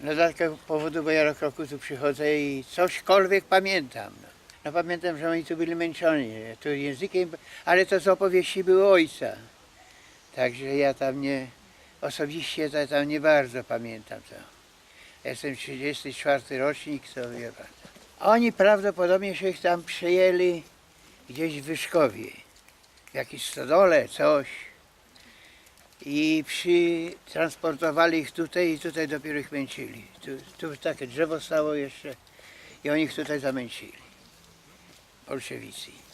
No takiego powodu, bo ja do roku tu przychodzę i cośkolwiek pamiętam. No, no pamiętam, że oni tu byli męczeni, tu językiem, ale to z opowieści było ojca. Także ja tam nie, osobiście to tam nie bardzo pamiętam to. Jestem 34 rocznik, to wie pan. Oni prawdopodobnie się ich tam przejęli gdzieś w Wyszkowie, w jakiejś stodole, coś. I przy, transportowali ich tutaj i tutaj dopiero ich męczyli. Tu, tu takie drzewo stało jeszcze i oni ich tutaj zamęcili. Bolszewicy.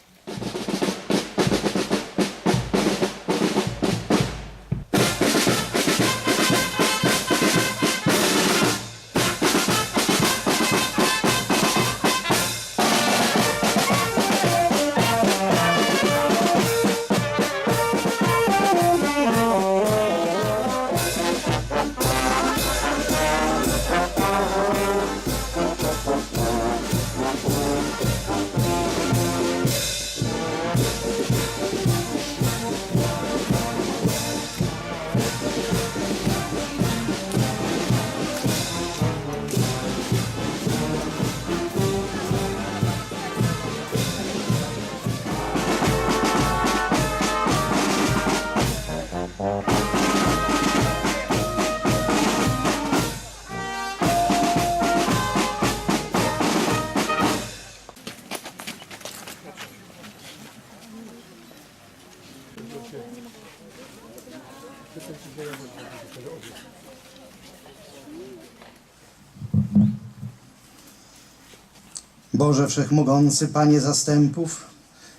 Boże Wszechmogący, Panie zastępów,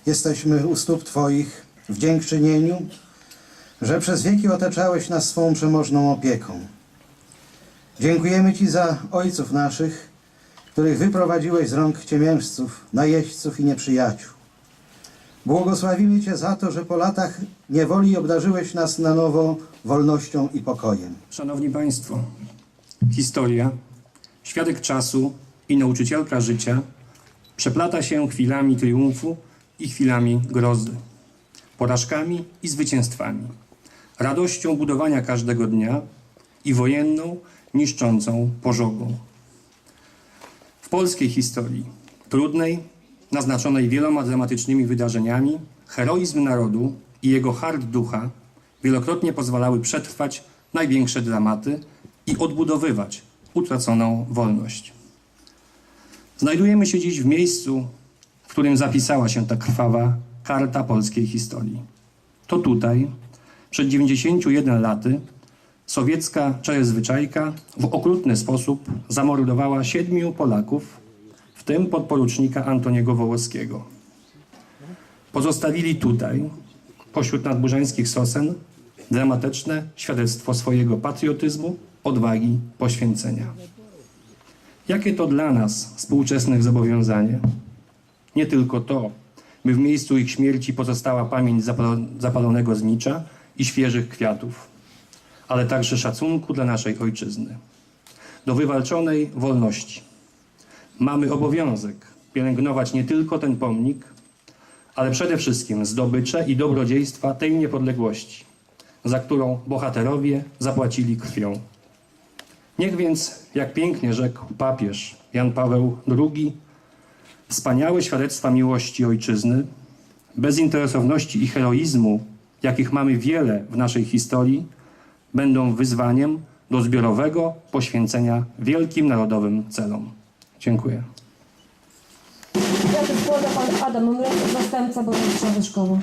jesteśmy u stóp Twoich w dziękczynieniu, że przez wieki otaczałeś nas swą przemożną opieką. Dziękujemy Ci za ojców naszych, których wyprowadziłeś z rąk ciemiężców, najeźdźców i nieprzyjaciół. Błogosławimy Cię za to, że po latach niewoli obdarzyłeś nas na nowo wolnością i pokojem. Szanowni Państwo, historia, świadek czasu i nauczycielka życia przeplata się chwilami triumfu i chwilami grozy, porażkami i zwycięstwami, radością budowania każdego dnia i wojenną, niszczącą pożogą. W polskiej historii, trudnej, naznaczonej wieloma dramatycznymi wydarzeniami, heroizm narodu i jego hart ducha wielokrotnie pozwalały przetrwać największe dramaty i odbudowywać utraconą wolność. Znajdujemy się dziś w miejscu, w którym zapisała się ta krwawa karta polskiej historii. To tutaj, przed 91 laty, sowiecka czarezwyczajka w okrutny sposób zamordowała siedmiu Polaków, w tym podporucznika Antoniego Wołoskiego. Pozostawili tutaj, pośród nadburzańskich sosen, dramatyczne świadectwo swojego patriotyzmu, odwagi, poświęcenia. Jakie to dla nas, współczesnych, zobowiązanie? Nie tylko to, by w miejscu ich śmierci pozostała pamięć zapalo- zapalonego znicza i świeżych kwiatów, ale także szacunku dla naszej ojczyzny, do wywalczonej wolności. Mamy obowiązek pielęgnować nie tylko ten pomnik, ale przede wszystkim zdobycze i dobrodziejstwa tej niepodległości, za którą bohaterowie zapłacili krwią. Niech więc, jak pięknie rzekł papież Jan Paweł II, wspaniałe świadectwa miłości ojczyzny, bezinteresowności i heroizmu, jakich mamy wiele w naszej historii, będą wyzwaniem do zbiorowego poświęcenia wielkim narodowym celom. Dziękuję. Kwiaty składa pan Adam Mlek, zastępca burmistrza Wyszkowa.